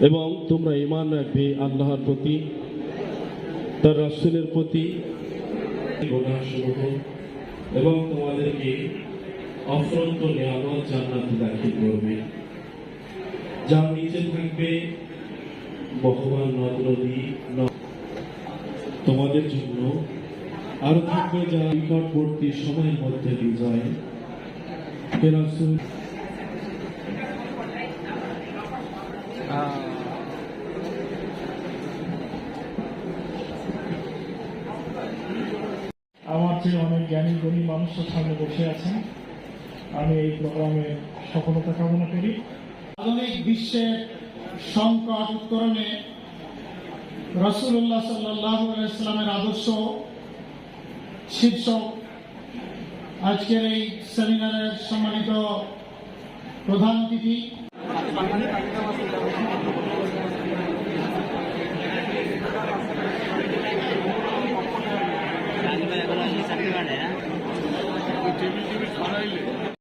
এবং তোমরা ইমান রাখবে আল্লাহর প্রতি, তার রাসূলের প্রতি। এবং তোমাদেরকে অফরন্ত নিয়ামত জান্নাতে দাখিল করবে। যার নিচে থাকবে বহমান নদ, নদী তোমাদের জন্য আরও থাকবে যা নিকটবর্তী সময়ের মধ্যে বিজয়। হে আমার অনেক জ্ঞানী গুণী মানুষের সামনে বসে আছেন। আমি এই প্রোগ্রামে সফলতা কামনা করি। আধুনিক বিশ্বের সংকট উত্তরণে রসুল্লাহ সাল্লাহ ইসলামের আদর্শ শীর্ষক আজকের এই সেমিনারের সম্মানিত প্রধান অতিথি। Cemil Gümüş Panaylı.